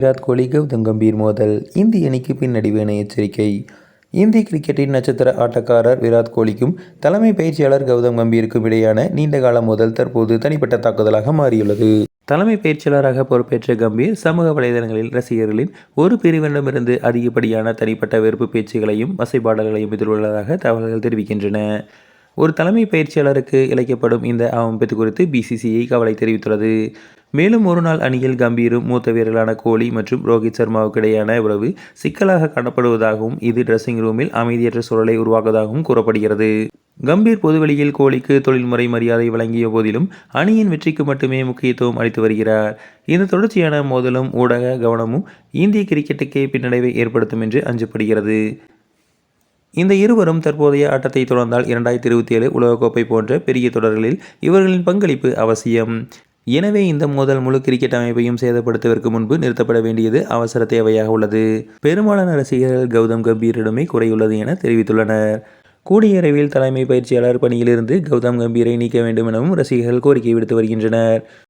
விராட் கோலி கௌதம் கம்பீர் மோதல் இந்திய அணிக்கு பின்னடைவு எச்சரிக்கை. இந்திய கிரிக்கெட்டின் நட்சத்திர ஆட்டக்காரர் விராட் கோலிக்கும் தலைமை பயிற்சியாளர் கௌதம் கம்பீருக்கும் இடையான நீண்டகால மோதல் தற்போது தனிப்பட்ட தாக்குதலாக மாறியுள்ளது. தலைமை பயிற்சியாளராக பொறுப்பேற்ற கம்பீர் சமூக வலைதளங்களில் ரசிகர்களின் ஒரு பிரிவினமிருந்து அதிகப்படியான தனிப்பட்ட வெறுப்பு பேச்சுகளையும் வசைபாடல்களையும் எதிர்கொள்வதாக தகவல்கள் தெரிவிக்கின்றன. ஒரு தலைமை பயிற்சியாளருக்கு இழைக்கப்படும் இந்த அவமதிப்பு குறித்து பிசிசிஐ கவலை தெரிவித்துள்ளது. மேலும் ஒரு நாள் அணியில் கம்பீரும் மூத்த வீரர்களான கோலி மற்றும் ரோஹித் சர்மாவுக்கு இடையான உறவு சிக்கலாக காணப்படுவதாகவும் இது ட்ரெஸ்ஸிங் ரூமில் அமைதியற்ற சூழலை உருவாக்குவதாகவும் கூறப்படுகிறது. கம்பீர் பொதுவெளியில் கோலிக்கு தொழில்முறை மரியாதை வழங்கிய போதிலும் அணியின் வெற்றிக்கு மட்டுமே முக்கியத்துவம் அளித்து வருகிறார். இந்த தொடர்ச்சியான மோதலும் ஊடக கவனமும் இந்திய கிரிக்கெட்டுக்கே பின்னடைவை ஏற்படுத்தும் என்று அஞ்சப்படுகிறது. இந்த இருவரும் தற்போதைய ஆட்டத்தை தொடர்ந்தால் இரண்டாயிரத்தி இருபத்தி ஏழு உலகக்கோப்பை போன்ற பெரிய தொடர்களில் இவர்களின் பங்களிப்பு அவசியம். எனவே இந்த மோதல் முழு கிரிக்கெட் அமைப்பையும் சேதப்படுத்துவதற்கு முன்பு நிறுத்தப்பட வேண்டியது அவசர தேவையாக உள்ளது. பெரும்பாலான ரசிகர்கள் கௌதம் கம்பீரிடமே குறையுள்ளது என தெரிவித்துள்ளனர். கூடிய விரைவில் தலைமை பயிற்சியாளர் பணியிலிருந்து கௌதம் கம்பீரை நீக்க வேண்டும் எனவும் ரசிகர்கள் கோரிக்கை விடுத்து வருகின்றனர்.